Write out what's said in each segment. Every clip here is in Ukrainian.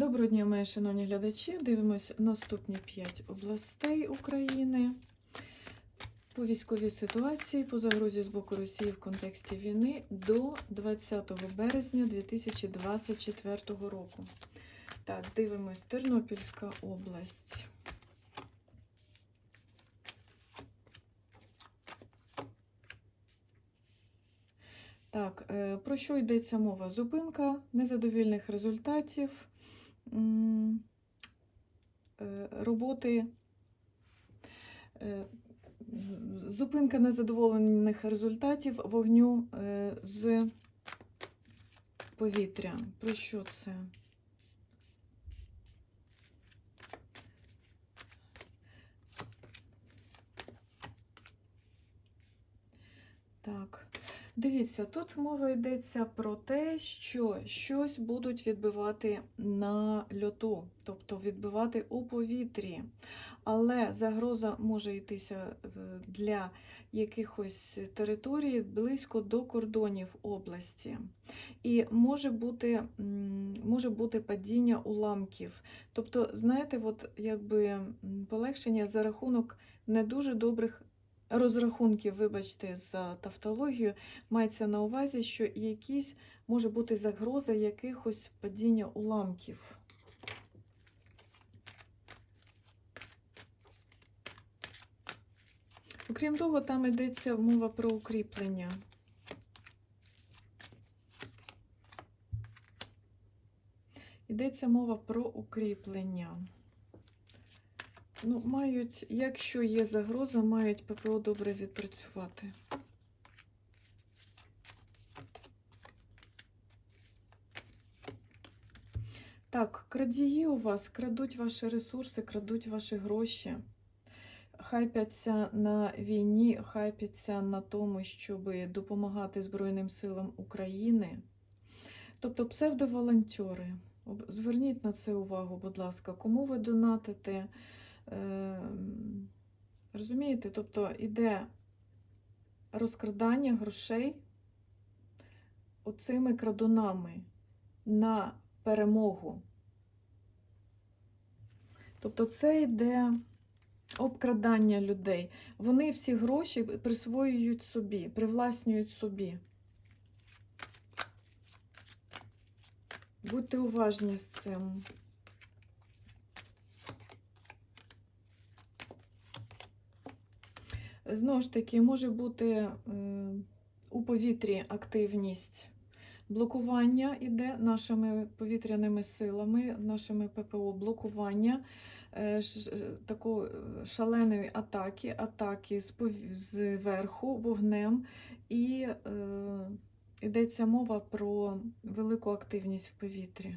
Доброго дня, мої шановні глядачі. Дивимось наступні 5 областей України. По військовій ситуації по загрозі з боку Росії в контексті війни до 20 березня 2024 року. Так, дивимось Тернопільська область. Так, е, про що йдеться мова? Зупинка незадовільних результатів роботи, е, зупинка незадоволених результатів вогню е, з повітря. Про що це? Так. Дивіться, тут мова йдеться про те, що щось будуть відбивати на льоту, тобто відбивати у повітрі. Але загроза може йтися е, для якихось територій близько до кордонів області. І може бути, може бути падіння уламків. Тобто, знаєте, от якби полегшення за рахунок не дуже добрих розрахунків, вибачте, за тавтологію, мається на увазі, що якісь може бути загроза якихось падіння уламків. Окрім того, там йдеться мова про укріплення. Йдеться мова про укріплення. Ну, мають, якщо є загроза, мають ППО добре відпрацювати. Так, крадії у вас крадуть ваші ресурси, крадуть ваші гроші. Хайпяться на війні, хайпяться на тому, щоб допомагати Збройним силам України. Тобто псевдоволонтери. Зверніть на це увагу, будь ласка, кому ви донатите. Е, Розумієте? Тобто іде розкрадання грошей оцими крадунами на перемогу. Тобто це йде обкрадання людей. Вони всі гроші присвоюють собі, привласнюють собі. Будьте уважні з цим. Знову ж таки, може бути е, у повітрі активність. Блокування іде нашими повітряними силами, нашими ППО, блокування е, такої шаленої атаки, атаки зверху вогнем, і е, йдеться мова про велику активність в повітрі.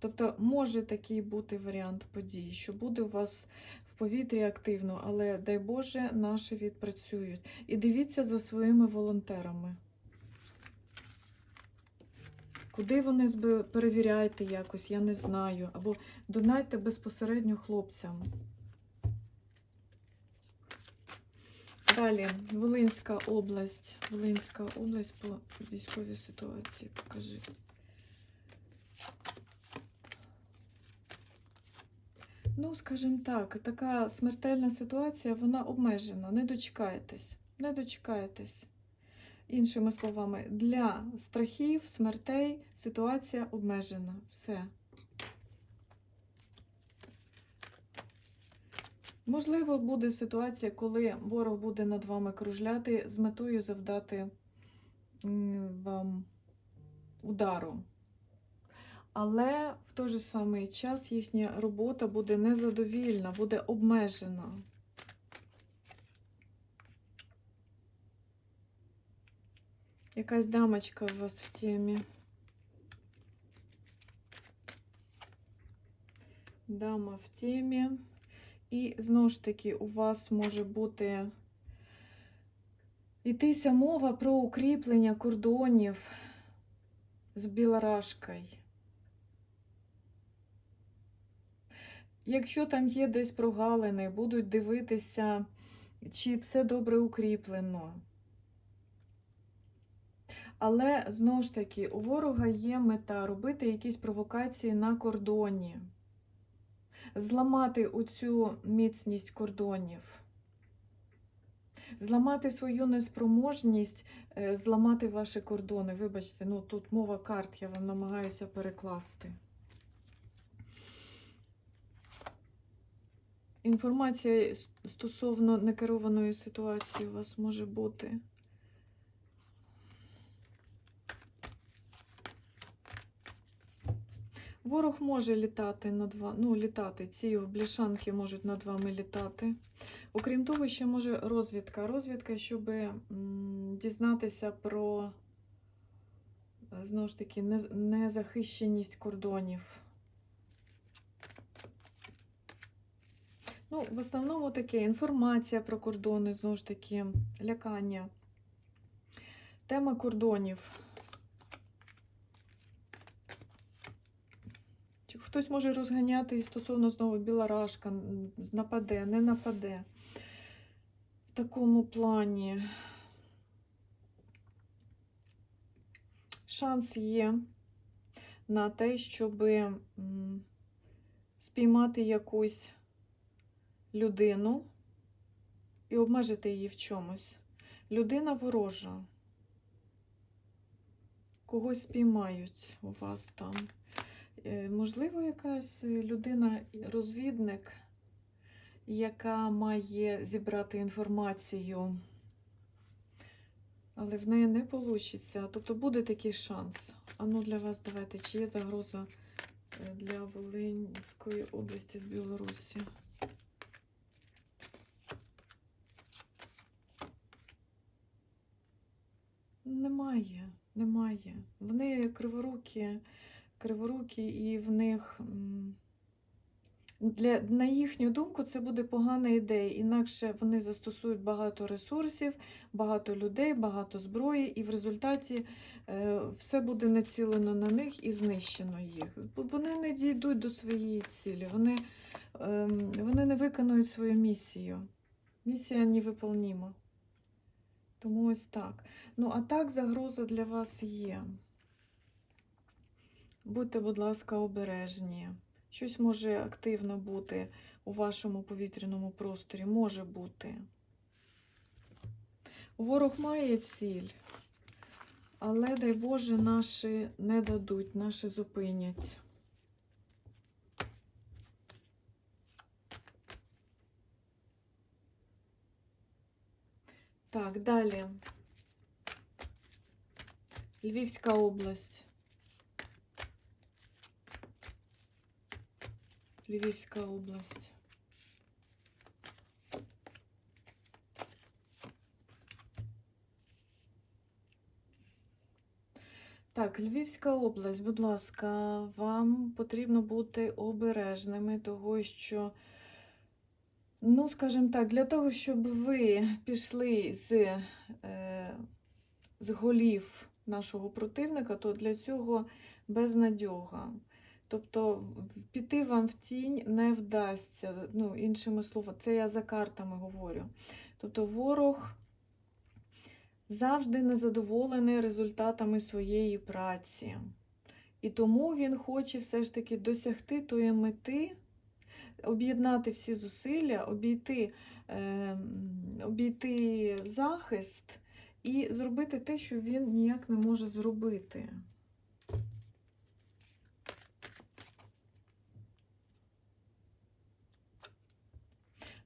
Тобто може такий бути варіант подій, що буде у вас повітрі активно, але дай Боже, наші відпрацюють. І дивіться за своїми волонтерами. Куди вони перевіряйте якось, я не знаю. Або донайте безпосередньо хлопцям. Далі, Волинська область. Волинська область по військовій ситуації. Покажи. Ну, скажімо так, така смертельна ситуація, вона обмежена. Не дочекаєтесь. Не дочекаєтесь. Іншими словами, для страхів, смертей ситуація обмежена. Все. Можливо, буде ситуація, коли ворог буде над вами кружляти з метою завдати вам удару. Але в той же самий час їхня робота буде незадовільна, буде обмежена. Якась дамочка у вас в темі. Дама в темі. І знову ж таки, у вас може бути йтися мова про укріплення кордонів з білорашкою. Якщо там є десь прогалини, будуть дивитися, чи все добре укріплено. Але знову ж таки, у ворога є мета робити якісь провокації на кордоні, зламати оцю міцність кордонів, зламати свою неспроможність, е, зламати ваші кордони. Вибачте, ну тут мова карт, я вам намагаюся перекласти. Інформація стосовно некерованої ситуації у вас може бути. Ворог може літати над вами, ну, літати, ці його бляшанки можуть над вами літати. Окрім того, ще може розвідка. Розвідка, щоб дізнатися про знову ж таки нез- незахищеність кордонів. Ну, в основному таке інформація про кордони, знову ж таки, лякання. Тема кордонів. Хтось може розганяти і стосовно знову білорашка, нападе, не нападе. В такому плані. Шанс є на те, щоб спіймати якусь людину і обмежити її в чомусь. Людина ворожа. Когось спіймають у вас там. Е, Можливо, якась людина-розвідник, яка має зібрати інформацію, але в неї не вийде. Тобто буде такий шанс. А ну для вас давайте, чи є загроза е, для Волинської області з Білорусі? Немає, немає. Вони криворукі, криворукі, і в них для, на їхню думку це буде погана ідея. Інакше вони застосують багато ресурсів, багато людей, багато зброї, і в результаті е, все буде націлено на них і знищено їх. Вони не дійдуть до своєї цілі, вони, ем, вони не виконують свою місію. Місія невиполнима. Тому ось так. Ну, а так загроза для вас є. Будьте, будь ласка, обережні. Щось може активно бути у вашому повітряному просторі. Може бути. Ворог має ціль, але, дай Боже, наші не дадуть, наші зупинять. Так, далі. Львівська область. Львівська область. Так, Львівська область, будь ласка, вам потрібно бути обережними, того що, ну, скажімо так, для того, щоб ви пішли з, е, з голів нашого противника, то для цього безнадьога. Тобто піти вам в тінь не вдасться. Ну, іншими словами, це я за картами говорю. Тобто ворог завжди незадоволений результатами своєї праці. І тому він хоче все ж таки досягти тої мети, об'єднати всі зусилля, обійти, е, обійти захист і зробити те, що він ніяк не може зробити.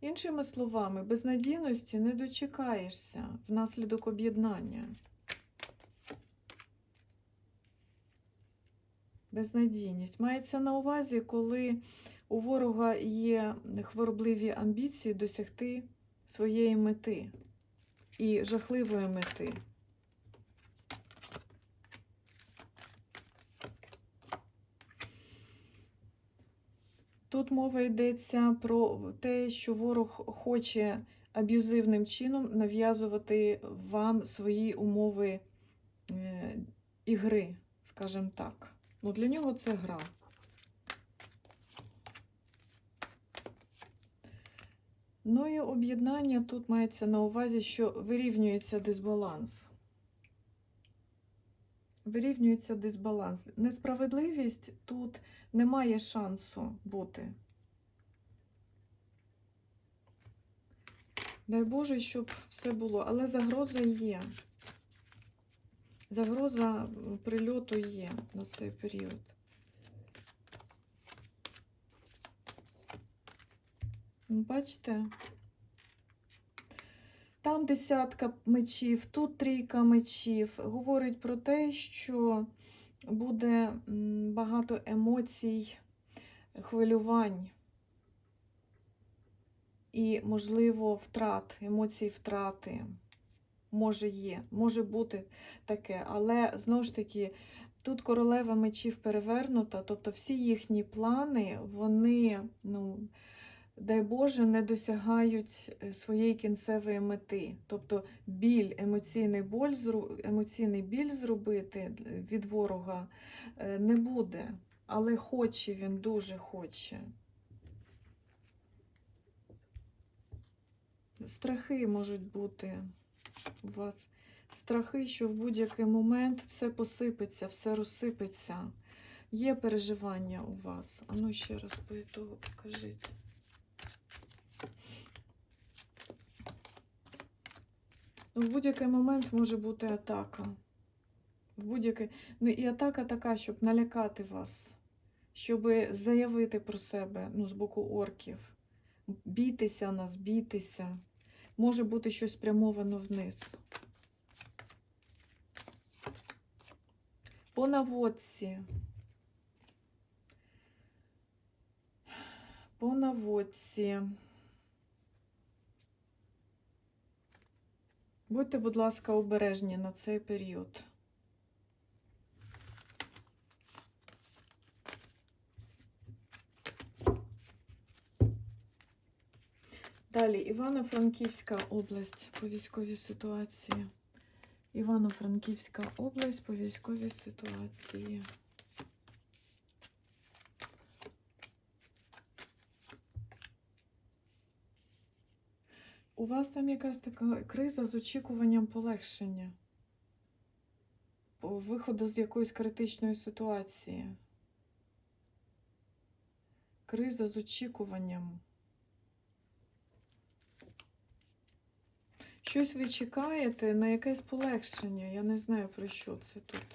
Іншими словами, безнадійності не дочекаєшся внаслідок об'єднання. Безнадійність мається на увазі, коли у ворога є хворобливі амбіції досягти своєї мети і жахливої мети. Тут мова йдеться про те, що ворог хоче аб'юзивним чином нав'язувати вам свої умови е, ігри, скажімо так. Ну, для нього це гра. Ну і об'єднання тут мається на увазі, що вирівнюється дисбаланс. вирівнюється дисбаланс. Несправедливість тут не має шансу бути. Дай Боже, щоб все було, але загроза є. Загроза прильоту є на цей період. Бачите? Там десятка мечів, тут трійка мечів. Говорить про те, що буде багато емоцій, хвилювань і, можливо, втрат, емоцій втрати. Може є, може бути таке, але знову ж таки, тут королева мечів перевернута, тобто всі їхні плани, вони, ну, дай Боже, не досягають е, своєї кінцевої мети. Тобто біль, емоційний, боль, емоційний біль зробити від ворога е, не буде, але хоче він дуже хоче. Страхи можуть бути у вас. Страхи, що в будь-який момент все посипеться, все розсипеться. Є переживання у вас. А ну ще раз по ітогу покажіть. В будь-який момент може бути атака. В будь-який... Ну і атака така, щоб налякати вас, щоб заявити про себе ну, з боку орків. Бійтеся нас, бійтеся. Може бути щось спрямовано вниз. По наводці. По наводці. Будьте, будь ласка, обережні на цей період. Далі Івано-Франківська область по військовій ситуації. Івано-Франківська область по військовій ситуації. У вас там якась така криза з очікуванням полегшення, по виходу з якоїсь критичної ситуації. Криза з очікуванням. Щось ви чекаєте на якесь полегшення. Я не знаю, про що це тут.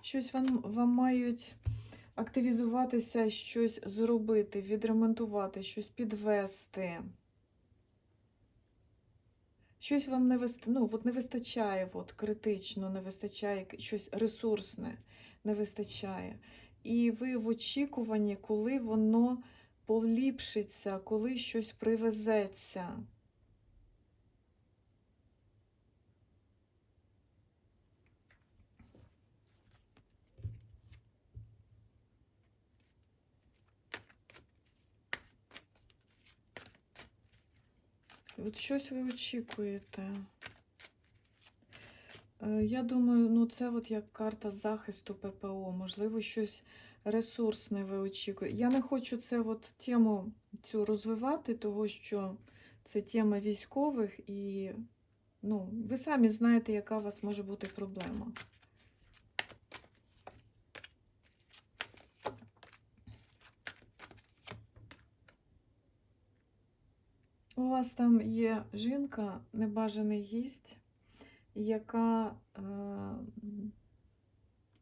Щось вам, вам мають активізуватися, щось зробити, відремонтувати, щось підвести. Щось вам не вист... ну, от не вистачає, от, критично не вистачає, щось ресурсне не вистачає. І ви в очікуванні, коли воно поліпшиться, коли щось привезеться. От щось ви очікуєте. Я думаю, ну це от як карта захисту ППО, можливо, щось ресурсне ви очікуєте. Я не хочу це от тему цю розвивати, того що це тема військових, і ну, ви самі знаєте, яка у вас може бути проблема. У вас там є жінка, небажаний гість, яка е,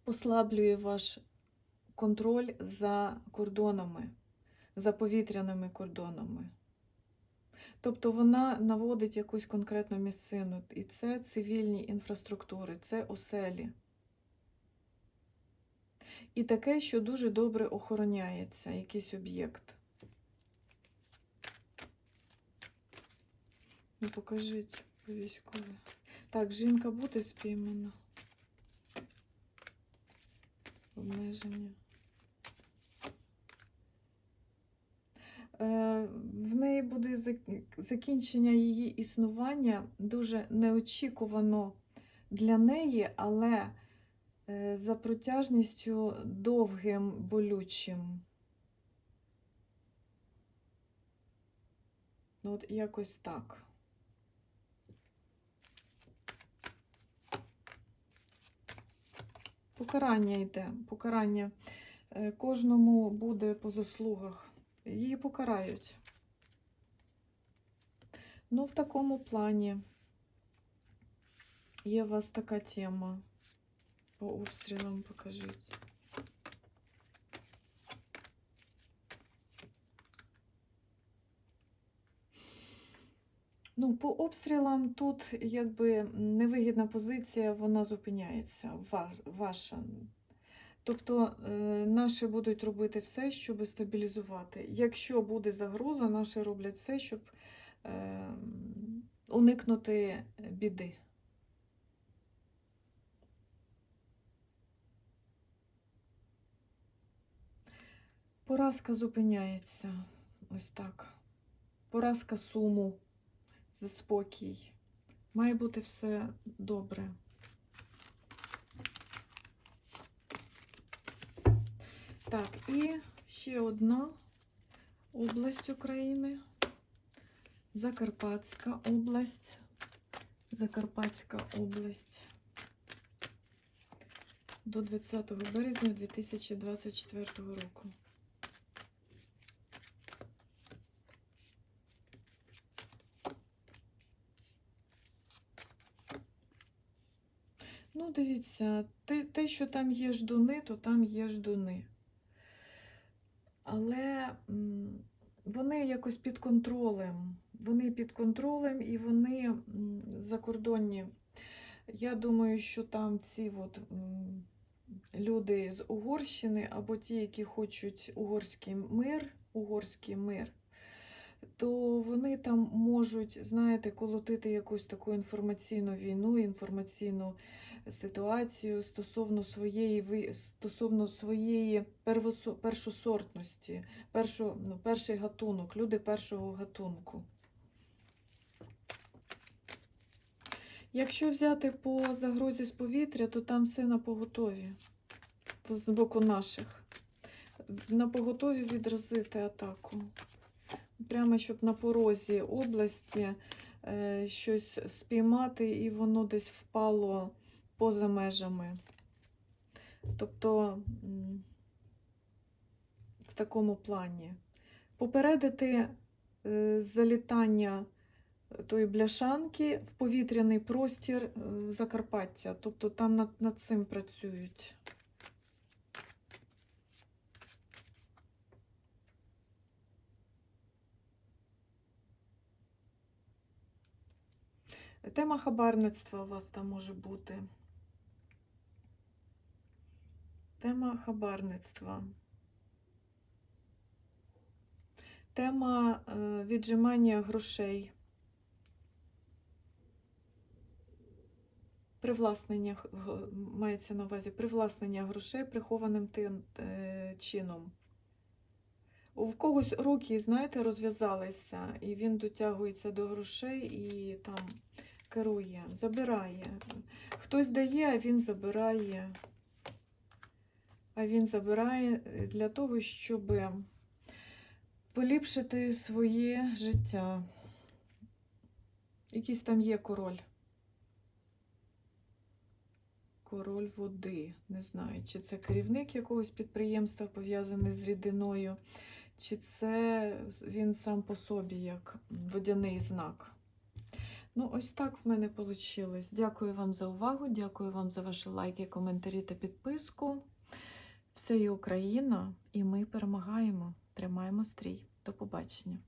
послаблює ваш контроль за кордонами, за повітряними кордонами. Тобто вона наводить якусь конкретну місцину, і це цивільні інфраструктури, це оселі. І таке, що дуже добре охороняється, якийсь об'єкт. Ну, покажіть по військові. Так, жінка буде спіймана. Обмеження. Е, В неї буде закінчення її існування дуже неочікувано для неї, але е, за протяжністю довгим болючим. Ну, От якось так. Покарання йде. Покарання Е, кожному буде по заслугах. Її покарають. Ну, в такому плані є у вас така тема. По обстрілам покажіть. Ну, по обстрілам тут якби невигідна позиція, вона зупиняється, ваша. Тобто е, наші будуть робити все, щоб стабілізувати. Якщо буде загроза, наші роблять все, щоб е, уникнути біди. Поразка зупиняється. Ось так. Поразка суму, спокій. Має бути все добре. Так, і ще одна область України. Закарпатська область. Закарпатська область. До 20 березня 2024 року. Ну, дивіться, те, те, що там є ждуни, то там є ждуни. Але вони якось під контролем. Вони під контролем і вони закордонні. Я думаю, що там ці от, люди з Угорщини або ті, які хочуть угорський мир, угорський мир, то вони там можуть, знаєте, колотити якусь таку інформаційну війну, інформаційну ситуацію стосовно своєї стосовно своєї першосортності, першо, ну, перший гатунок, люди першого гатунку. Якщо взяти по загрозі з повітря, то там все на поготові з боку наших. На поготові відразити атаку. Прямо щоб на порозі області е, щось спіймати, і воно десь впало поза межами. Тобто в такому плані. Попередити е, залітання тої бляшанки в повітряний простір е, Закарпаття. Тобто там над, над цим працюють. Тема хабарництва у вас там може бути. Тема хабарництва. Тема е, віджимання грошей. Привласнення мається на увазі привласнення грошей прихованим тим е, чином. У когось руки, знаєте, розв'язалися, і він дотягується до грошей і там керує, забирає. Хтось дає, а він забирає. А він забирає е, для того, щоб поліпшити своє життя. Якийсь там є король. Король води. Не знаю, чи це керівник якогось підприємства пов'язаний з рідиною, чи це він сам по собі як водяний знак. Ну, ось так в мене вийшло. Дякую вам за увагу, дякую вам за ваші лайки, коментарі та підписку. Все є Україна, і ми перемагаємо. Тримаємо стрій. До побачення.